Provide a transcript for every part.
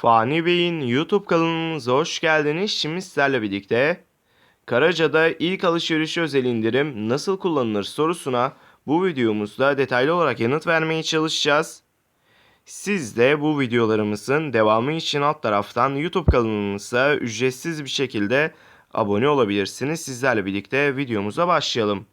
Fani Bey'in YouTube kanalımıza hoş geldiniz. Şimdi sizlerle birlikte Karaca'da ilk alışveriş özel indirim nasıl kullanılır sorusuna bu videomuzda detaylı olarak yanıt vermeye çalışacağız. Siz de bu videolarımızın devamı için alt taraftan YouTube kanalımıza ücretsiz bir şekilde abone olabilirsiniz. Sizlerle birlikte videomuza başlayalım.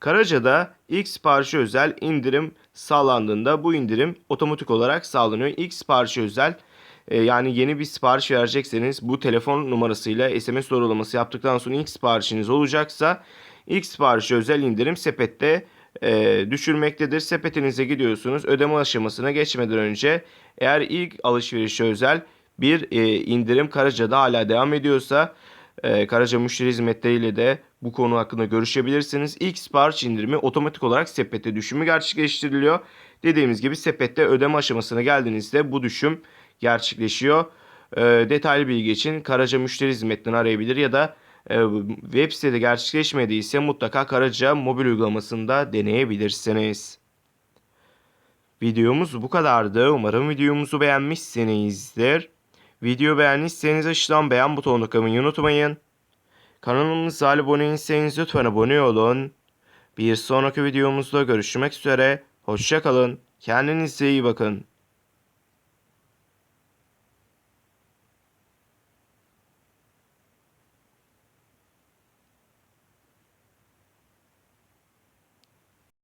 Karaca'da ilk siparişe özel indirim sağlandığında bu indirim otomatik olarak sağlanıyor. İlk siparişe özel e, yani yeni bir sipariş verecekseniz bu telefon numarasıyla SMS doğrulaması yaptıktan sonra ilk siparişiniz olacaksa ilk siparişe özel indirim sepette e, düşürmektedir. Sepetinize gidiyorsunuz. Ödeme aşamasına geçmeden önce eğer ilk alışverişe özel bir e, indirim Karaca'da hala devam ediyorsa e, Karaca müşteri hizmetleriyle de bu konu hakkında görüşebilirsiniz. İlk sipariş indirimi otomatik olarak sepete düşümü gerçekleştiriliyor. Dediğimiz gibi sepette ödeme aşamasına geldiğinizde bu düşüm gerçekleşiyor. E, detaylı bilgi için Karaca müşteri hizmetlerini arayabilir ya da e, web sitede gerçekleşmediyse mutlaka Karaca mobil uygulamasında deneyebilirsiniz. Videomuz bu kadardı. Umarım videomuzu beğenmişsinizdir. Video beğendiyseniz aşağıdan beğen butonuna kılmayı unutmayın. Kanalımıza abone değilseniz lütfen abone olun. Bir sonraki videomuzda görüşmek üzere. Hoşçakalın. Kendinize iyi bakın.